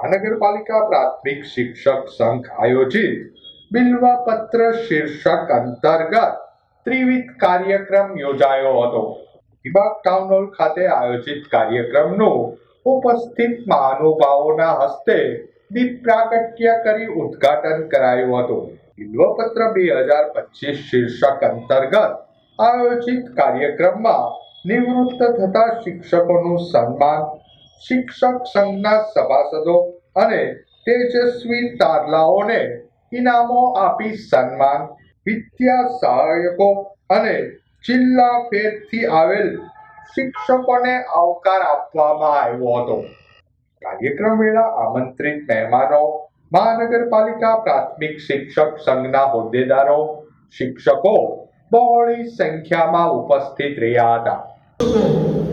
મહાનગરપાલિકા પ્રાથમિક શિક્ષક સંઘ આયોજિત બિલ્વપત્ર શીર્ષક અંતર્ગત ત્રિવિધ કાર્યક્રમ યોજાયો હતો. દિબાગ ટાઉન હોલ ખાતે આયોજિત કાર્યક્રમનું ઉપસ્થિત મહાનુભાવોના હસ્તે દીપ પ્રાગટ્ય કરી ઉદ્ઘાટન કરાયું હતું. બિલ્વપત્ર બે હજાર પચીસ શીર્ષક અંતર્ગત આયોજિત કાર્યક્રમમાં નિવૃત્ત થતા શિક્ષકોનું સન્માન શિક્ષક સંઘના સભાસદો અને તેજસ્વી તારલાઓને ઇનામો આપી સન્માન વિદ્યા સહાયકો અને જિલ્લા ફેરથી આવેલ શિક્ષકોને આવકાર આપવામાં આવ્યો હતો. કાર્યક્રમ વેળા આમંત્રિત મહેમાનો, મહાનગરપાલિકા પ્રાથમિક શિક્ષક સંઘના હોદ્દેદારો, શિક્ષકો બહોળી સંખ્યામાં ઉપસ્થિત રહ્યા હતા.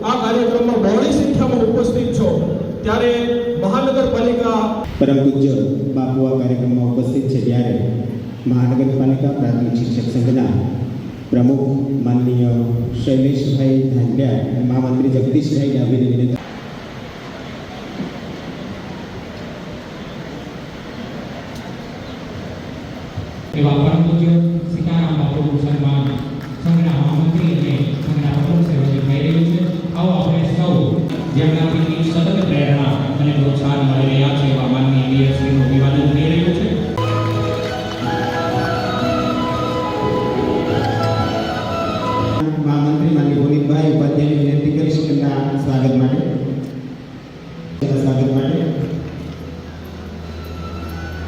આ કાર્યક્રમમાં બહોળી સંખ્યામાં ઉપસ્થિત છો ત્યારે મહાનગરપાલિકા પરમ પૂજ્ય બાપુ આ કાર્યક્રમમાં ઉપસ્થિત છે ત્યારે મહાનગરપાલિકા પ્રાથમિક શિક્ષક સંઘના પ્રમુખ માનનીય શૈલેષભાઈ ધાંડિયા મહામંત્રી જગદીશભાઈ ડાભીને વિનંતી એવા પરમ પૂજ્ય સીતારામ બાપુનું સન્માન સંઘના મહામંત્રી અને સંઘના પ્રમુખ સેવાથી થઈ રહ્યું છે. આવો આપણે સૌ જેમનાથી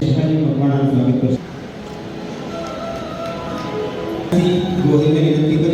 ಸಿಹಾಯಿ ಪ್ರಮಾಣ ಗೋಧಿ ಮೇಲೆ ಇರುತ್ತಿದ್ದು